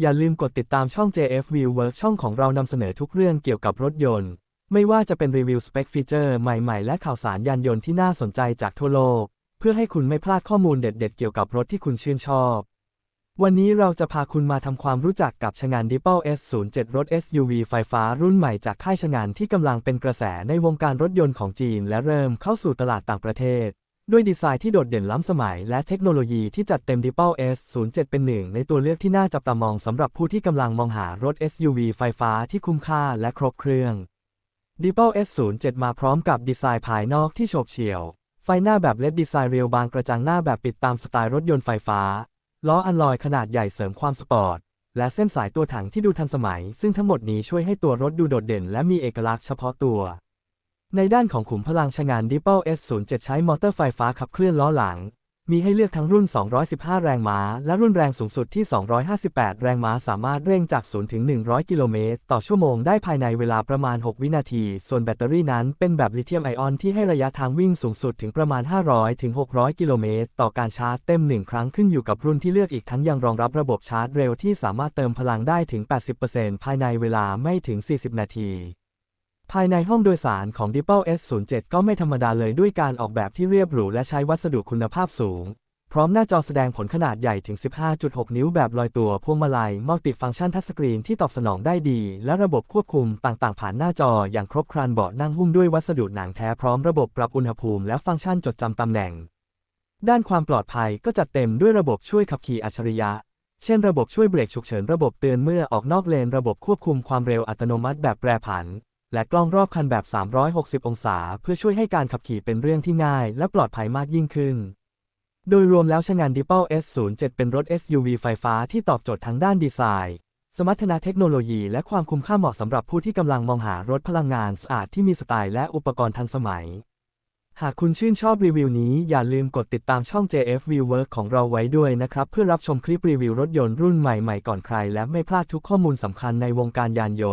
อย่าลืมกดติดตามช่อง JF View Work ช่องของเรานำเสนอทุกเรื่องเกี่ยวกับรถยนต์ ไม่ว่าจะเป็นรีวิวสเปคฟีเจอร์ใหม่ ๆ และข่าวสารยานยนต์ที่น่าสนใจจากทั่วโลก เพื่อให้คุณไม่พลาดข้อมูลเด็ด ๆ เกี่ยวกับรถที่คุณชื่นชอบ วันนี้เราจะพาคุณมาทำความรู้จักกับชงาน Ripple S07 รถ SUV ไฟฟ้ารุ่นใหม่จากค่ายชงานที่กำลังเป็นกระแสในวงการรถยนต์ของจีน และเริ่มเข้าสู่ตลาดต่างประเทศ ด้วยดีไซน์ที่โดดเด่นล้ำสมัยและเทคโนโลยีที่จัดเต็ม Ripple S07 เป็นหนึ่งในตัวเลือกที่น่าจับตามองสำหรับผู้ที่กำลังมองหารถ SUV ไฟฟ้าที่คุ้มค่าและครบเครื่อง Ripple S07 มาพร้อมกับดีไซน์ภายนอกที่โฉบเฉี่ยว ไฟหน้าแบบเลดดีไซน์เรียวบางกระจังหน้าแบบปิดตามสไตล์รถยนต์ไฟฟ้า ล้ออัลลอยขนาดใหญ่เสริมความสปอร์ต และเส้นสายตัวถังที่ดูทันสมัย ซึ่งทั้งหมดนี้ช่วยให้ตัวรถดูโดดเด่น และมีเอกลักษณ์เฉพาะตัว ในด้านของขุมพลังชงาน Ripple S07 ใช้มอเตอร์ไฟฟ้าขับเคลื่อนล้อหลัง มีให้เลือกทั้งรุ่น 215 แรงม้า และรุ่นแรงสูงสุดที่ 258 แรงม้าสามารถเร่งจาก 0 ถึง 100 กิโลเมตร ต่อชั่วโมงได้ภายในเวลาประมาณ 6 วินาที ส่วนแบตเตอรี่นั้นเป็นแบบลิเธียมไอออนที่ให้ระยะทางวิ่งสูงสุดถึงประมาณ 500 ถึง 600 กิโลเมตร ต่อการชาร์จเต็ม 1 ครั้งขึ้นอยู่กับรุ่นที่เลือกอีกทั้งยังรองรับระบบชาร์จเร็วที่สามารถเติมพลังได้ถึง 80%ภายในเวลาไม่ถึง 40 นาที ภายในห้องโดยสารของ Ripple S07 ก็ไม่ธรรมดาเลยด้วยการออกแบบที่เรียบหรูและใช้วัสดุคุณภาพสูง พร้อมหน้าจอแสดงผลขนาดใหญ่ถึง 15.6 นิ้วแบบลอยตัวพวงมาลัยมัลติฟังก์ชันทัชสกรีนที่ตอบสนองได้ดี และระบบควบคุมต่างๆ ผ่านหน้าจออย่างครบครันเบาะนั่งหุ้มด้วยวัสดุหนังแท้พร้อมระบบปรับอุณหภูมิและฟังก์ชันจดจำตำแหน่ง ด้านความปลอดภัยก็จัดเต็มด้วยระบบช่วยขับขี่อัจฉริยะเช่นระบบช่วยเบรกฉุกเฉินระบบเตือนเมื่อออกนอกเลนระบบควบคุมความเร็วอัตโนมัติแบบแปรผัน และกล้องรอบคันแบบ 360 องศา เพื่อช่วยให้การขับขี่เป็นเรื่องที่ง่าย และปลอดภัยมากยิ่งขึ้น โดยรวมแล้วชงาน Ripple S07 เป็นรถ SUV ไฟฟ้าที่ตอบโจทย์ทั้งด้านดีไซน์ สมรรถนะเทคโนโลยี และความคุ้มค่าเหมาะสำหรับผู้ที่กำลังมองหารถพลังงานสะอาดที่มีสไตล์และอุปกรณ์ทันสมัย หากคุณชื่นชอบรีวิวนี้อย่าลืมกดติดตามช่อง JF View Work ของเราไว้ด้วยนะครับ เพื่อรับชมคลิปรีวิวรถยนต์รุ่นใหม่ๆก่อนใคร และไม่พลาดทุกข้อมูลสำคัญในวงการยานยนต์